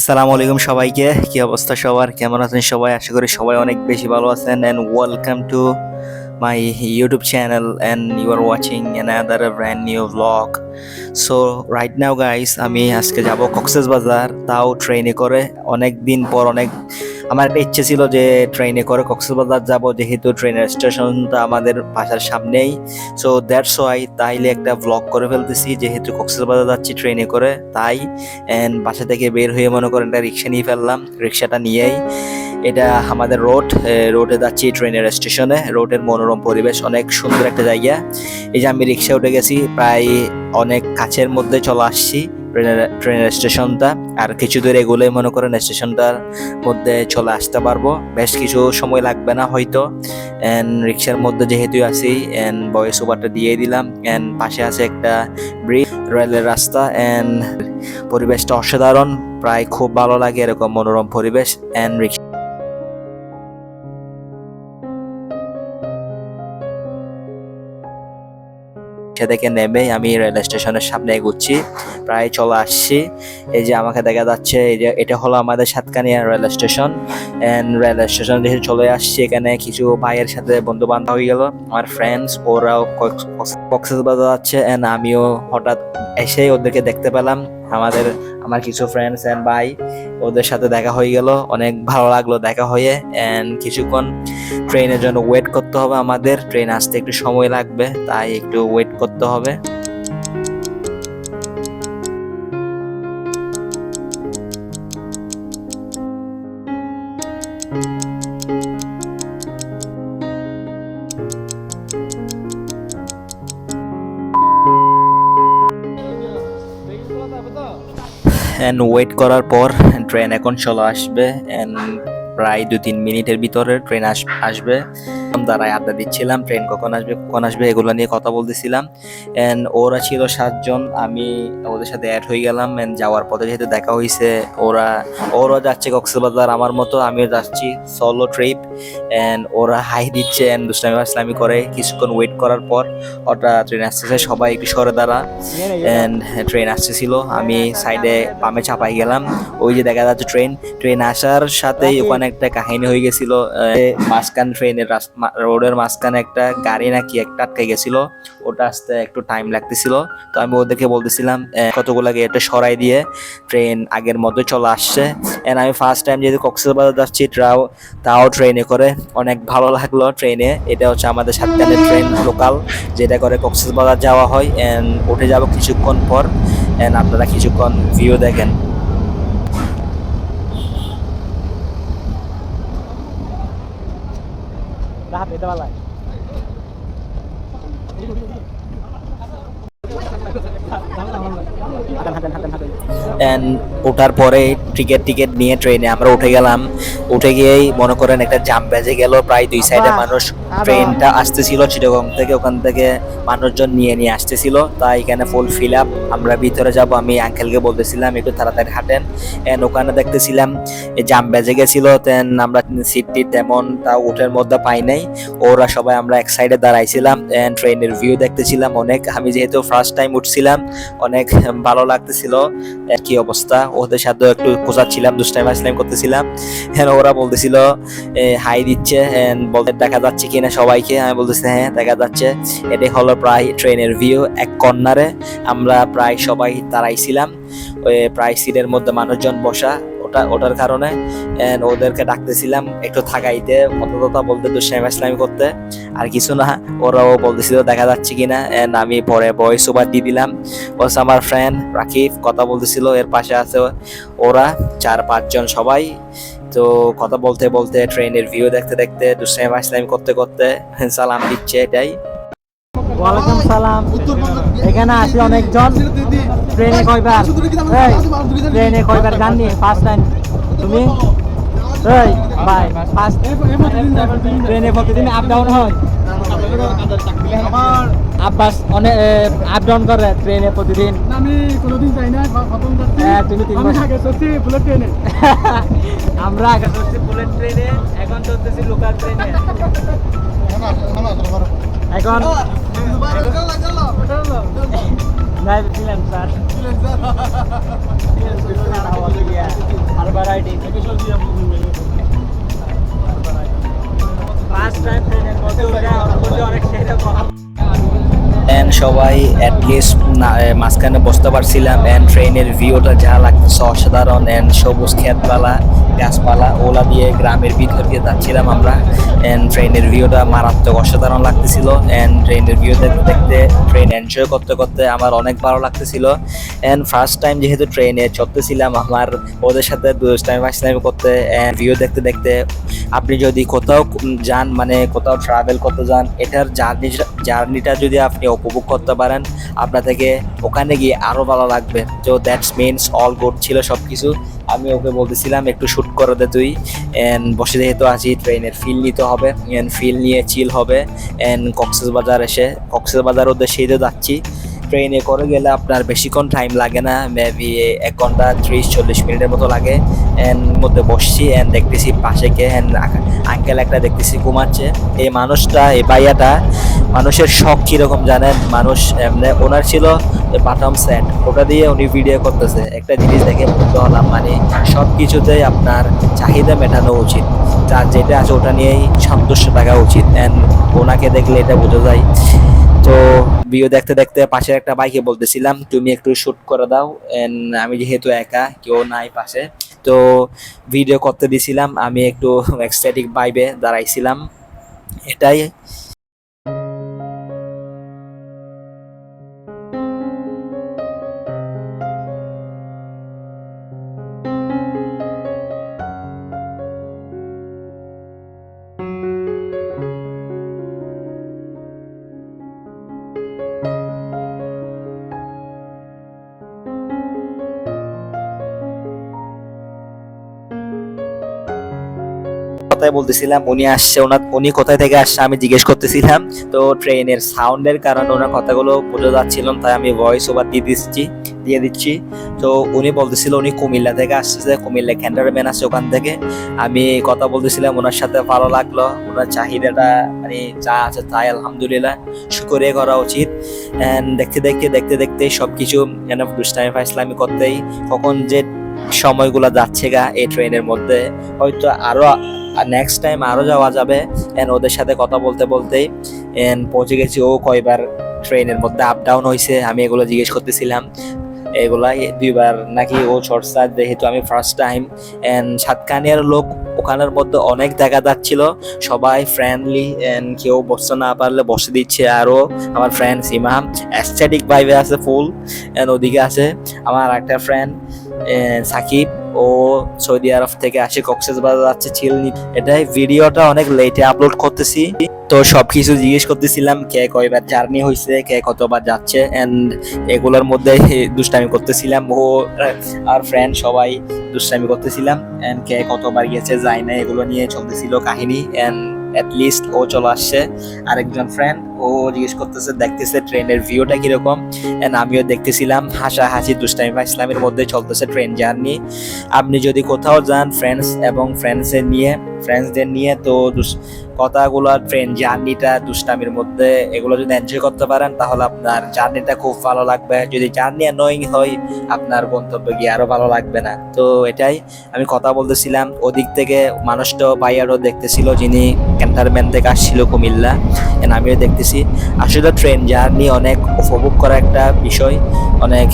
আসসালামু আলাইকুম সবাইকে। কি অবস্থা সবার? কেমন আছেন সবাই? আশা করি সবাই অনেক বেশি ভালো আছেন। And welcome to my YouTube channel and you are watching another brand new blog so right now guys আমি আজকে যাব কক্সেস বাজার। তাও ট্রেনে করে। অনেক দিন পর অনেক আমার একটা ইচ্ছে ছিল যে ট্রেনে করে কক্সবাজার যাব, যেহেতু ট্রেনের স্টেশনটা আমাদের বাসার সামনেই। সো দ্যাটস ওয়াই তাইলে একটা ব্লগ করে ফেলতেছি, যেহেতু কক্সবাজার যাচ্ছি ট্রেনে করে। তাই অ্যান্ড বাসা থেকে বের হয়ে মনে করেন একটা রিক্সা নিয়ে ফেললাম, রিক্সাটা নিয়েই। এটা আমাদের রোড রোডে যাচ্ছি ট্রেনের স্টেশনে রোডের মনোরম পরিবেশ, অনেক সুন্দর একটা জায়গা। এই যে আমি রিক্সা উঠে গেছি, প্রায় অনেক কাছের মধ্যে চলে আসছি। ট্রেনের স্টেশনটা, আর কিছু দূর এগুলোই মনে করেন স্টেশনটার মধ্যে চলে আসতে পারব। বেশ কিছু সময় লাগবে না হয়তো। অ্যান্ড রিক্সার মধ্যে যেহেতু আছি অ্যান্ড ভয়েস ওভারটা দিয়ে দিলাম। অ্যান্ড পাশে আছে একটা ব্রিজ রেলের রাস্তা। অ্যান্ড পরিবেশটা অসাধারণ, প্রায় খুব ভালো লাগে এরকম মনোরম পরিবেশ। অ্যান্ড রিক্সা থেকে নেমে আমি রেল স্টেশনের সামনে এগুচ্ছি। প্রায় চলে আসছি। এই যে আমাকে দেখা যাচ্ছে এটা হলো আমাদের Satkania rail station and rail station যেহেতু চলে আসছি। এখানে কিছু ভাইয়ের সাথে বন্ধু বান্ধব হয়ে গেল। আমার ফ্রেন্ডস ওরাও কক্সেস বাজার যাচ্ছে। অ্যান্ড আমিও হঠাৎ এসেই ওদেরকে দেখতে পেলাম। আমাদের আমার কিছু ফ্রেন্ডস অ্যান্ড ভাই, ওদের সাথে দেখা হয়ে গেল। অনেক ভালো লাগল দেখা হয়ে। অ্যান্ড কিছুক্ষণ ট্রেনের জন্য ওয়েট করতে হবে আমাদের। ট্রেন আসতে একটু সময় লাগবে, তাই একটু ওয়েট করতে হবে। অ্যান্ড ওয়েট করার পর ট্রেন এখন চলে আসবে অ্যান্ড প্রায় দু তিন মিনিটের ভিতরে ট্রেন আস আসবে। দাঁড়ায় আড্ডা দিচ্ছিলাম ট্রেন কখন আসবে কখন আসবে এগুলো নিয়ে কথা বলতেছিলাম। অ্যান্ড ওরা ছিল সাতজন আমি ওদের সাথে অ্যাড হয়ে গেলাম। অ্যান্ড যাওয়ার পথে যেহেতু দেখা হয়েছে ওরা ওরা যাচ্ছে কক্সবাজার আমার মতো আমিও যাচ্ছি সলো ট্রিপ অ্যান্ড ওরা হাই দিচ্ছে অ্যান্ড দুষ্টামি আসলামি করে। কিছুক্ষণ ওয়েট করার পর ওটা ট্রেন আসতেছে সবাই একটু সরে দাঁড়া। অ্যান্ড ট্রেন আসতেছিল আমি সাইডে পামে চাপাই গেলাম। ওই যে দেখা যাচ্ছে ট্রেন ট্রেন আসার সাথেই ওখানে একটা কাহিনী হয়ে গেছিল মাঝখান ট্রেনের রোডের মাঝখানে একটা গাড়ি নাকি একটা আটকে গেছিল, ওটা আসতে একটু টাইম লাগতেছিল। তো আমি ওদেরকে বলতেছিলাম কতগুলো গেটে সরাই দিয়ে ট্রেন আগের মতো চলে আসছে। এন্ড আমি ফার্স্ট টাইম যেহেতু কক্সবাজার যাচ্ছি, তাও তাও ট্রেনে করে। অনেক ভালো লাগল ট্রেনে এটা হচ্ছে আমাদের সাতকানের ট্রেন লোকাল যেটা করে কক্সবাজার যাওয়া হয়। এন্ড উঠে যাব কিছুক্ষণ পর। এন্ড আপনারা কিছুক্ষণ ভিউ দেখেন। Lahat ito malay. অ্যান্ড ওঠার পরে টিকিট টিকিট নিয়ে ট্রেনে আমরা উঠে গেলাম। উঠে গিয়েই মনে করেন একটা জাম বেজে গেল প্রায় দুই সাইডে মানুষ ট্রেনটা আসতেছিল চিটাগং থেকে ওখান থেকে মানুষজন নিয়ে নিয়ে আসতেছিল। তাই এখানে ফুল ফিল আপ আমরা ভিতরে যাব আমি আঙ্কেলকে বলতেছিলাম একটু তাড়াতাড়ি হাঁটেন। এন্ড ওখানে দেখতেছিলাম এই জাম বেজে গেছিল তেন আমরা সিটটি তেমন তা উঠের মধ্যে পাই নাই। ওরা সবাই আমরা এক সাইডে দাঁড়াইছিলাম এন্ড ট্রেনের ভিউ দেখতেছিলাম অনেক। আমি যেহেতু ফার্স্ট টাইম উঠছিলাম অনেক ভালো লাগতেছিল। কি অবস্থা? ওদের সাথে একটু খোঁজাচ্ছিলাম দুষ্টাইম আসলাম করতেছিলাম। হ্যাঁ ওরা বলতেছিল হাই দিচ্ছে বলতে দেখা যাচ্ছে কিনা সবাইকে? আমি বলতেছি হ্যাঁ দেখা যাচ্ছে। এটি হলো প্রায় ট্রেনের ভিউ এক কর্নারে। আমরা প্রায় সবাই দাঁড়াইছিলাম। ওই প্রায় সিটের মধ্যে মানুষজন বসা ওটা ওটার কারণে ওদেরকে ডাকতেছিলাম একটু থাকাইতে। কথা বলতে দুষ্টাইম আসলামি করতে। আর কিছু না, ওরাও বলতেছিল দেখা যাচ্ছে কিনা, and আমি পরে ভয়েস ওভার দিয়ে দিলাম। বলছে আমার ফ্রেন্ড রাকিব কথা বলতেছিল, এর পাশে আছে ওরা, চার পাঁচজন সবাই। তো কথা বলতে বলতে ট্রেনের ভিউ দেখতে দেখতে দুষ্টাইম আসলাম করতে করতে সালাম দিচ্ছে এটাই। ওয়ালাইকুম সালাম। এখানে আসি অনেকজন। ট্রেনে কয়বার এই ট্রেনে কয়বার জাননি ফার্স্ট টাইম তুমি এই ভাই ফার্স্ট ট্রেনে প্রতিদিন আপ ডাউন হয় আব্বাস অনেক আপ ডাউন করে ট্রেনে প্রতিদিন আমি কোনোদিন যাই না হ্যাঁ, তুমি তিন আমি আগে চড়ছি বুলেট ট্রেনে আমরা আগে চলছি বুলেট ট্রেনে এখন চলতেছি লোকাল ট্রেনে এখন নাই ছিলেন স্যার। সেরকম এন্ড সবাই অ্যাটলিস্ট মাঝখানে বসতে পারছিলাম। এন্ড ট্রেনের ভিউটা যা লাগতেছে অসাধারণ। এন্ড সবুজ ক্ষেতপালা গাছপালা ওলা দিয়ে গ্রামের ভিতর দিয়ে যাচ্ছিলাম আমরা। অ্যান্ড ট্রেনের ভিউটা মারাত্মক অসাধারণ লাগতেছিল। অ্যান্ড ট্রেনের ভিউ দেখতে দেখতে ট্রেন এনজয় করতে করতে আমার অনেক ভালো লাগতেছিল। অ্যান্ড ফার্স্ট টাইম যেহেতু ট্রেনে চড়তেছিলাম আমার ওদের সাথে দু টাইম টাইম করতে। এন্ড ভিউ দেখতে দেখতে আপনি যদি কোথাও যান মানে কোথাও ট্রাভেল করতে যান, এটার জার্নি জার্নিটা যদি আপনি উপভোগ করতে পারেন, আপনার থেকে ওখানে গিয়ে আরও ভালো লাগবে। তো দ্যাটস মিনস অল গুড ছিল সব কিছু আমি ওকে বলতেছিলাম, একটু শ্যুট করে দে তুই। অ্যান্ড বসে যেহেতু আছি ট্রেনের ফিল নিতে হবে অ্যান্ড ফিল নিয়ে চিল হবে। অ্যান্ড কক্সেস বাজার এসে কক্সেস বাজার উদ্দেশ্যেই তো যাচ্ছি। ট্রেনে করে গেলে আপনার বেশিক্ষণ টাইম লাগে না মেবি এক ঘণ্টা, ত্রিশ, চল্লিশ মিনিটের মতো লাগে। এন্ড মধ্যে বসছি এন্ড দেখতেছি পাশে কে আঙ্কেল একটা দেখতেছি ঘুমাচ্ছে। এই মানুষটা, এই ভাইয়াটা, মানুষের শখ কীরকম জানেন? মানুষ এমনি ওনার ছিল বাটম সেট, ওটা দিয়ে উনি ভিডিও করতেছে। একটা জিনিস দেখে মুগ্ধ হলাম মানে সব কিছুতেই আপনার চাহিদা মেটানো উচিত। যার যেটা আছে ওটা নিয়েই সন্তুষ্ট থাকা উচিত। অ্যান্ড ওনাকে দেখলে এটা বোঝা যায়। তো ভিডিও দেখতে দেখতে পাশের একটা বাইকে বলতেছিলাম, তুমি একটু শ্যুট করে দাও। এন্ড আমি যেহেতু একা, কেউ নাই পাশে। তো ভিডিও করতে দিছিলাম আমি একটু এক্সট্যাটিক বাইবে দাঁড়াইছিলাম। এটাই। কথাই বলতেছিলাম, উনি আসছে, ওনার উনি কোথায় থেকে আসছে আমি জিজ্ঞেস করতেছিলাম। তো ট্রেনের সাউন্ডের কারণে ওনার কথাগুলো বোঝা যাচ্ছিল তাই আমি ভয়েস ওভার দিয়ে দিচ্ছি দিয়ে দিচ্ছি। তো উনি বলতেছিল উনি কুমিল্লা থেকে আসতেছে কুমিল্লা ক্যান্টারম্যান আছে ওখান থেকে। আমি কথা বলতেছিলাম, ওনার সাথে ভালো লাগল, ওনার চাহিদাটা মানে যা আছে তাই আলহামদুলিল্লাহ, শুকরিয়া করা উচিত। অ্যান্ড দেখতে দেখতে দেখতে দেখতে সব কিছু যেন দুষ্টামি ফাইসলামি করতেই, কখন যে সময়গুলো যাচ্ছে গা এই ট্রেনের মধ্যে, হয়তো আরও নেক্সট টাইম আরও যাওয়া যাবে। এন্ড ওদের সাথে কথা বলতে বলতেই এন্ড পৌঁছে গেছি ও কয়বার ট্রেনের মধ্যে আপ ডাউন হয়েছে আমি এগুলো জিজ্ঞেস করতেছিলাম। এগুলা দুইবার নাকি ও চর্চা যেহেতু আমি ফার্স্ট টাইম অ্যান্ড সাতকানিয়ার লোক ওখানের মধ্যে অনেক দেখা যাচ্ছিল। সবাই ফ্রেন্ডলি এন্ড কেউ বসতে না পারলে বসে দিচ্ছে। আরও আমার ফ্রেন্ড সীমা অ্যাস্থেটিক ভাইবে আছে ফুল অ্যান্ড ওদিকে আছে আমার একটা ফ্রেন্ড সাকিব। ও সৌদি আরব থেকে আসে কক্সেস বাজার যাচ্ছে চিল এটাই ভিডিওটা অনেক লেটে আপলোড করতেছি। তো সবকিছু জিজ্ঞেস করতেছিলাম, কে কয়বার জার্নি হয়েছে কে কতবার যাচ্ছে এন্ড এগুলোর মধ্যে দুষ্টামি করতেছিলাম। ও আর ফ্রেন্ড সবাই দুষ্টামি করতেছিলাম এন্ড কে কতবার গেছে যায় না, এগুলো নিয়ে চলতেছিল কাহিনী এন্ড লিস্ট ও চলে আসছে। আরেকজন ফ্রেন্ড ও জিজ্ঞেস করতেছে, দেখতেছে ট্রেনের ভিউটা কীরকম? এন্ড আমিও দেখতেছিলাম হাসা হাসি দুষ্টামি বা ইসলামের মধ্যে চলতেছে ট্রেন জার্নি। আপনি যদি কোথাও যান ফ্রেন্ডস এবং ফ্রেন্ডসের নিয়ে ফ্রেন্ডসদের নিয়ে, তো কথাগুলো, ট্রেন জার্নিটা, দুষ্টামির মধ্যে, এগুলো যদি এনজয় করতে পারেন, তাহলে আপনার জার্নিটা খুব ভালো লাগবে। যদি জার্নি অ্যানোয়িং হয়, আপনার গন্তব্যে গিয়ে আরও ভালো লাগবে না। তো এটাই আমি কথা বলতেছিলাম। ওদিক থেকে মানুষটা বাইয়ারও দেখতেছিল, যিনি ক্যান্টারম্যান থেকে আসছিল কুমিল্লা। And আমিও দেখতেছি আসলে ট্রেন জার্নি অনেক উপভোগ করা একটা বিষয়। অনেক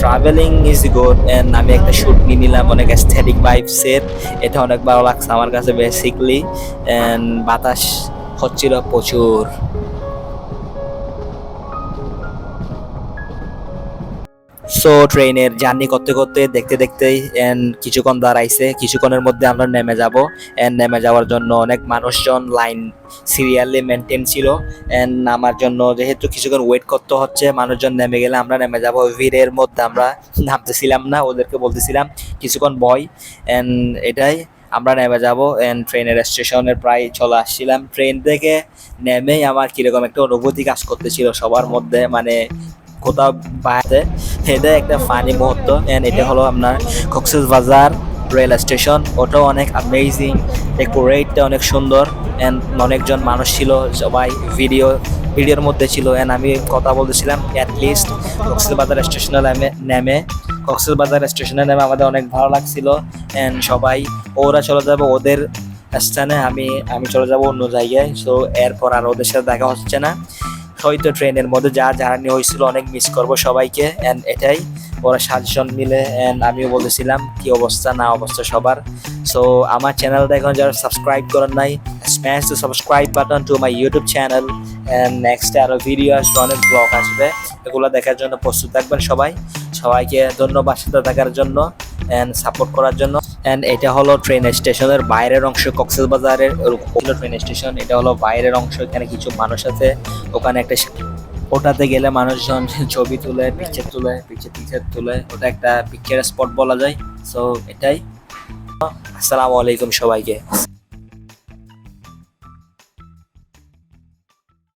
ট্রাভেলিং ইজ গুড অ্যান্ড আমি একটা শ্যুট নিয়ে নিলাম অনেক অ্যাস্থেটিক ভাইবসের এটা অনেক ভালো লাগছে আমার কাছে বেসিকলি অ্যান্ড বাতাস হচ্ছিল প্রচুর। সো ট্রেনের জার্নি করতে করতে দেখতে দেখতেই এন্ড কিছুক্ষণ দাঁড়াইছে। কিছুক্ষণের মধ্যে আমরা নেমে যাব। এন্ড নেমে যাওয়ার জন্য অনেক মানুষজন লাইন সিরিয়ালি মেনটেন ছিল। এন্ড নামার জন্য যেহেতু কিছুক্ষণ ওয়েট করতে হচ্ছে, মানুষজন নেমে গেলে আমরা নেমে যাব। ভিড়ের মধ্যে আমরা নামতেছিলাম না, ওদেরকে বলতেছিলাম, কিছুক্ষণ বয় এন্ড এটাই আমরা নেমে যাব। এন্ড ট্রেনের স্টেশনের প্রায় চলে আসছিলাম। ট্রেন থেকে নেমেই আমার কীরকম একটা অনুভূতি কাজ করতেছিল সবার মধ্যে। মানে কোথাও বাইরে এটা একটা ফানি মুহূর্ত। এন্ড এটা হলো আপনার কক্সেস বাজার রেল স্টেশন ওটাও অনেক অ্যামেজিং ডেকোরেটটা অনেক সুন্দর। এন্ড অনেকজন মানুষ ছিল, সবাই ভিডিও ভিডিওর মধ্যে ছিল। এন্ড আমি কথা বলতেছিলাম অ্যাটলিস্ট কক্সেস বাজার স্টেশনে নেমে নেমে। কক্সবাজার স্টেশনে নেমে আমাদের অনেক ভালো লাগছিল। অ্যান্ড সবাই, ওরা চলে যাবে ওদের স্থানে। আমি আমি চলে যাব অন্য জায়গায়। সো এরপর আর ওদের সাথে দেখা হচ্ছে না। হয়তো ট্রেনের মধ্যে যা জার্নি হয়েছিল অনেক মিস করব সবাইকে অ্যান্ড এটাই। ওরা সাতজন মিলে অ্যান্ড আমিও বলেছিলাম কি অবস্থা, না অবস্থা সবার। সো আমার চ্যানেলটা এখন যারা সাবস্ক্রাইব করেন নাই smash the subscribe button to my YouTube channel and next আরও ভিডিও আসবে, অনেক ব্লগ আসবে। এগুলো দেখার জন্য প্রস্তুত থাকবেন সবাই। সবাইকে ধন্যবাদ সাথে থাকার জন্য। অ্যান্ড সাপোর্ট করার জন্য। এন্ড এটা হলো ট্রেন স্টেশনের বাইরের অংশ কক্সবাজারের ট্রেন স্টেশন এটা হলো বাইরের অংশ, এখানে কিছু মানুষ আছে। ওখানে একটা ওটাতে গেলে মানুষজন ছবি তুলে পিকচার তুলে পিকচার পিকচার তুলে। ওটা একটা পিকচার স্পট বলা যায়। সো এটাই। আসসালামু আলাইকুম সবাইকে।